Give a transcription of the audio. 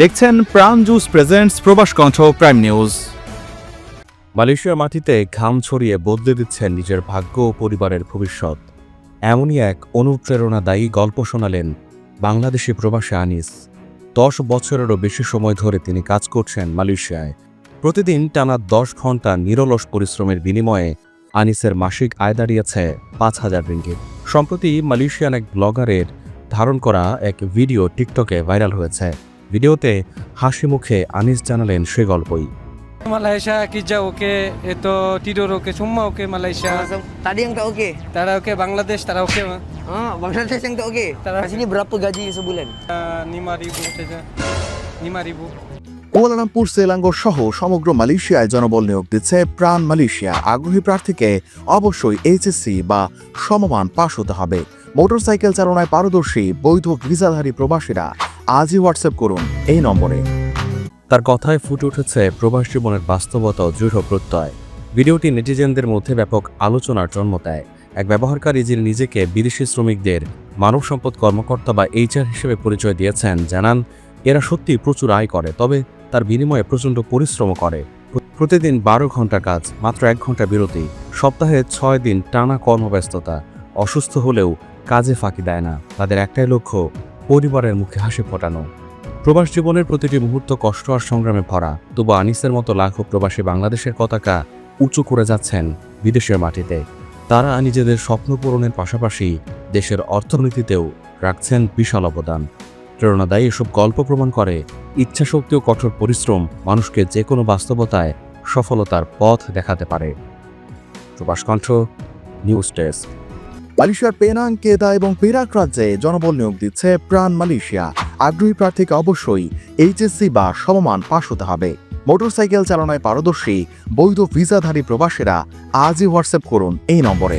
দেখছেন প্রাণ juice presents প্রবাস কণ্ঠ প্রাইম নিউজ মালয়েশিয়ার মাটিতে ঘাম ছড়িয়ে বদলে দিচ্ছেন নিজের ভাগ্য ও পরিবারের ভবিষ্যৎ। এমনই এক অনুপ্রেরণাদায়ী গল্প শোনালেন বাংলাদেশি প্রবাসী আনিস। দশ বছরেরও বেশি সময় ধরে তিনি কাজ করছেন মালয়েশিয়ায়। প্রতিদিন টানা দশ ঘণ্টা নিরলস পরিশ্রমের বিনিময়ে আনিসের মাসিক আয় দাঁড়িয়েছে পাঁচ হাজার রিঙ্গিত। সম্প্রতি মালয়েশিয়ান এক ব্লগারের ধারণ করা এক ভিডিও টিকটকে ভাইরাল হয়েছে। ভিডিওতে হাসি মুখে আনিস জানালেন সে গল্পই। মালয়েশিয়া কি যা ওকে? এত টিডর ওকে সুম্মা ওকে মালয়েশিয়া। তাড়িয়াং তো ওকে? তারা ওকে বাংলাদেশ তারা ওকে হ্যাঁ বাংলাদেশ তো ওকে? তারা আসলে ব্রাপ গাজি এসে বলেন। নিমারিবু তেজা নিমারিবু। কুয়ালালামপুর সেলাঙ্গ সহ সমগ্র মালয়েশিয়ায় জনবল নিয়োগ দিচ্ছে প্রাণ মালয়েশিয়া। আগ্রহী প্রার্থীকে অবশ্যই এইচএসসি বা সমমান পাশ হতে হবে। মোটরসাইকেল চালনায় পারদর্শী বৈধ ভিসাধারী প্রবাসীরা আজই হোয়াটসঅ্যাপ করুন এই নম্বরে। তার কথায় ফুটে উঠেছে প্রবাস জীবনের বাস্তবতা দৃঢ় প্রত্যয়। ভিডিওটি নেটিজেনদের মধ্যে ব্যাপক আলোচনার জন্ম দেয়। এক ব্যবহারকারী যিনি নিজেকে বিদেশি শ্রমিকদের মানব সম্পদ কর্মকর্তা বা এইচআর হিসেবে পরিচয় দিয়েছেন, জানান, এরা সত্যি প্রচুর আয় করে, তবে তার বিনিময়ে প্রচণ্ড পরিশ্রম করে। প্রতিদিন বারো ঘণ্টা কাজ, মাত্র এক ঘণ্টা বিরতি, সপ্তাহে ছয় দিন টানা কর্মব্যস্ততা, অসুস্থ হলেও কাজে ফাঁকি দেয় না। তাদের একটাই লক্ষ্য পরিবারের মুখে হাসি ফোটানো। প্রবাস জীবনের প্রতিটি মুহূর্ত কষ্ট আর সংগ্রামে ভরা। তবু আনিসের মতো লাখো প্রবাসী বাংলাদেশের পতাকা উঁচু করে যাচ্ছেন বিদেশের মাটিতে। তারা নিজেদের স্বপ্ন পূরণের পাশাপাশি দেশের অর্থনীতিতেও রাখছেন বিশাল অবদান। প্রেরণাদায়ী এসব গল্প প্রমাণ করে ইচ্ছাশক্তি ও কঠোর পরিশ্রম মানুষকে যে কোনো বাস্তবতায় সফলতার পথ দেখাতে পারে। Probash Kantha, news desk. মালয়েশিয়ার পেনাং, কেদা এবং পেরাক রাজ্যে জনবল নিয়োগ দিচ্ছে প্রাণ মালয়েশিয়া। আগ্রহী প্রার্থীকে অবশ্যই এইচএসসি বা সমমান পাশ হতে হবে। মোটরসাইকেল চালনায় পারদর্শী, বৈধ ভিসাধারী প্রবাসীরা আজই হোয়াটসঅ্যাপ করুন এই নম্বরে।